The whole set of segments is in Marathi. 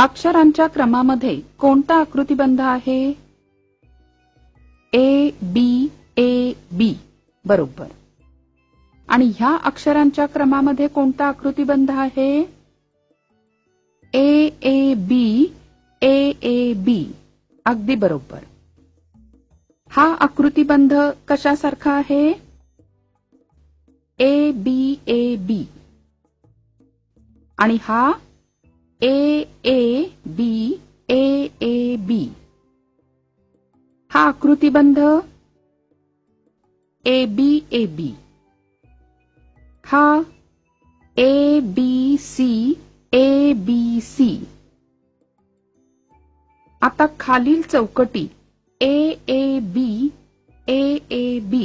अक्षरांच्या क्रमामध्ये कोणता आकृतीबंध आहे? ए बी ए बी बरोबर. आणि ह्या अक्षरांच्या क्रमामध्ये कोणता आकृतीबंध आहे? ए A B A A B अगदी बरोबर. हा आकृतीबंध कशासारखा आहे? ए बी ए बी आणि हा ए A B A A B हा आकृतीबंध. ए बी ए बी हा A B C A B C आता खालील चौकटी ए A B A A B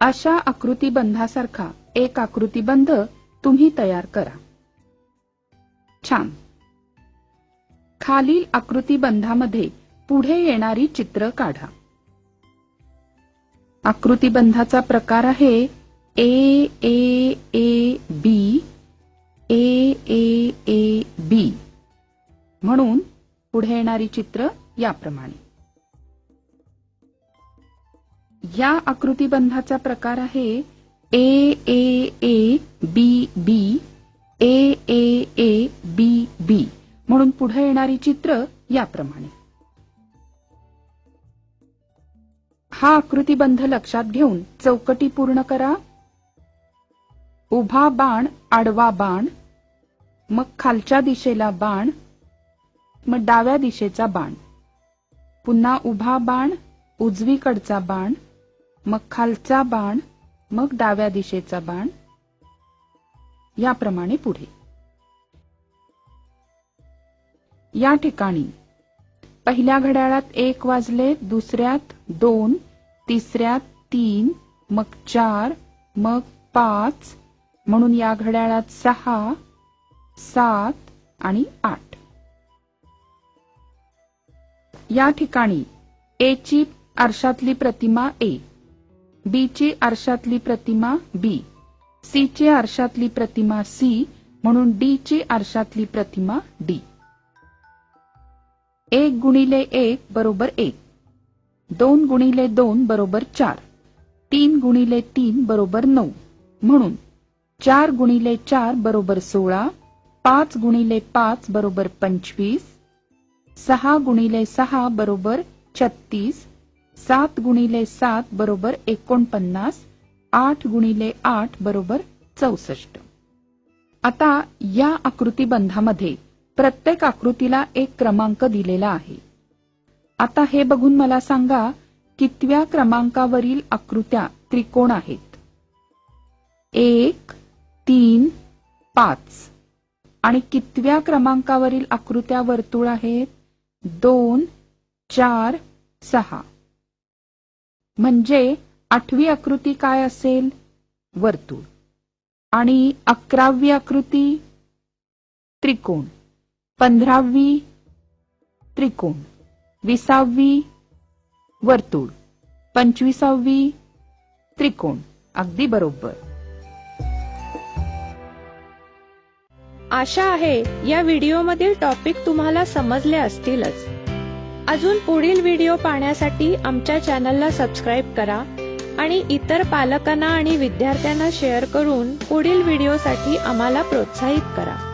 अशा आकृतीबंधासारखा एक आकृतीबंध तुम्ही तयार करा. छान. खालील आकृतीबंधामध्ये पुढे येणारी चित्र काढा. आकृतीबंधाचा प्रकार आहे ए ए A B A A A B. म्हणून पुढे येणारी चित्र याप्रमाणे. या आकृतीबंधाचा प्रकार आहे ए ए A B B A A A B बी. म्हणून पुढे येणारी चित्र याप्रमाणे. हा आकृतीबंध लक्षात घेऊन चौकटी पूर्ण करा. उभा बाण आडवा बाण मग खालच्या दिशेला बाण मग डाव्या दिशेचा बाण. पुन्हा उभा बाण उजवीकडचा बाण मग खालचा बाण मग डाव्या दिशेचा बाण. याप्रमाणे पुढे. या ठिकाणी. पहिल्या घड्याळात एक वाजले दुसऱ्यात दोन तिसऱ्यात तीन मग चार मग पाच म्हणून या घड्याळात सहा सात आणि आठ. या ठिकाणी ए ची आरशातली प्रतिमा ए बी ची आरशातली प्रतिमा बी सी ची आरशातली प्रतिमा सी म्हणून डी ची आरशातली प्रतिमा डी एक गुणिले एक बरोबर एक. दोन गुणिले दोन बरोबर चार. तीन गुणिले तीन बरोबर नऊ. म्हणून चार गुणिले चार बरोबर सोळा पाच गुणिले पाच बरोबर पंचवीस सहा गुणिले सहा बरोबर छत्तीस सात गुणिले सात बरोबर एकोणपन्नास आठ गुणिले आठ बरोबर चौसष्ट. आता या आकृतीबंधामध्ये प्रत्येक आकृतीला एक क्रमांक दिलेला आहे. आता हे बघून मला सांगा कितव्या क्रमांकावरील आकृत्या त्रिकोण आहेत? एक तीन पाच. आणि कितव्या क्रमांकावरील आकृत्या वर्तुळ आहेत? दोन चार सहा. म्हणजे आठवी आकृती काय असेल? वर्तुळ. आणि अकरावी आकृती? त्रिकोण. पंधरावी त्रिकोण विसावी वर्तुळ पंचवीसावी त्रिकोण अगदी बरोबर. आशा आहे या व्हिडिओमधील टॉपिक तुम्हाला समजले असतीलच. अजून पुढील व्हिडिओ पाहण्यासाठी आमच्या चॅनलला सबस्क्राईब करा आणि इतर पालकांना आणि विद्यार्थ्यांना शेअर करून पुढील व्हिडिओसाठी आम्हाला प्रोत्साहित करा.